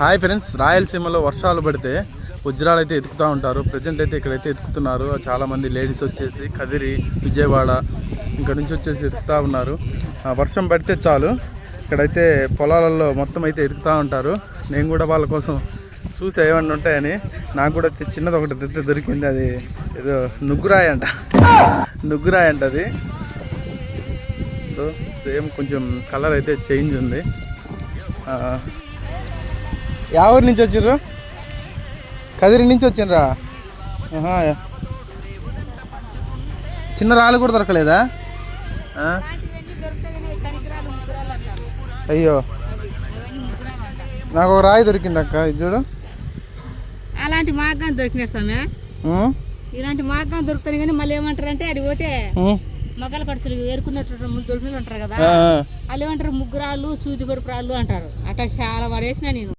Hi friends రాయలసీమలో వర్షాలు పడితే వజ్రాలు అయితే ఎతుకుతూ ఉంటారు. ప్రజెంట్ అయితే ఇక్కడైతే ఎతుకుతున్నారు. చాలామంది లేడీస్ వచ్చేసి కదిరి విజయవాడ ఇంకా నుంచి వచ్చేసి ఎతుకుతూ ఉన్నారు. వర్షం పడితే చాలు. ఇక్కడైతే పొలాలలో మొత్తం అయితే ఎతుకుతూ ఉంటారు. నేను కూడా వాళ్ళ కోసం చూసి ఏమన్నా ఉంటాయని నాకు కూడా చిన్నది ఒకటి దొరికింది. అది ఏదో నుగ్గురాయి అంట. నుగ్గురాయి అంట అది. సేమ్ కొంచెం కలర్ అయితే చేంజ్ ఉంది. యా ఊరి నుంచి వచ్చిర్రు కదిరి నుంచి వచ్చిండ్రా. చిన్న రాళ్ళు కూడా దొరకలేదా? అయ్యో నాకు ఒక రాయి దొరికింది అక్క ఇది చూడు అలాంటి మార్గం దొరికినాయి సమయ ఉం? ఇలాంటి మార్గం దొరుకుతాయి కానీ మళ్ళీ ఏమంటారు అంటే అది పోతే. మగల పడుచులు ఏరుకున్నట్టు ముందు దొరికినట్టు ఉంటారు కదా. వాళ్ళు ఏమంటారు ముగ్గురాళ్ళు సూది పడుపు రాళ్ళు అంటారు అట్లా చాలా పడేసిన నేను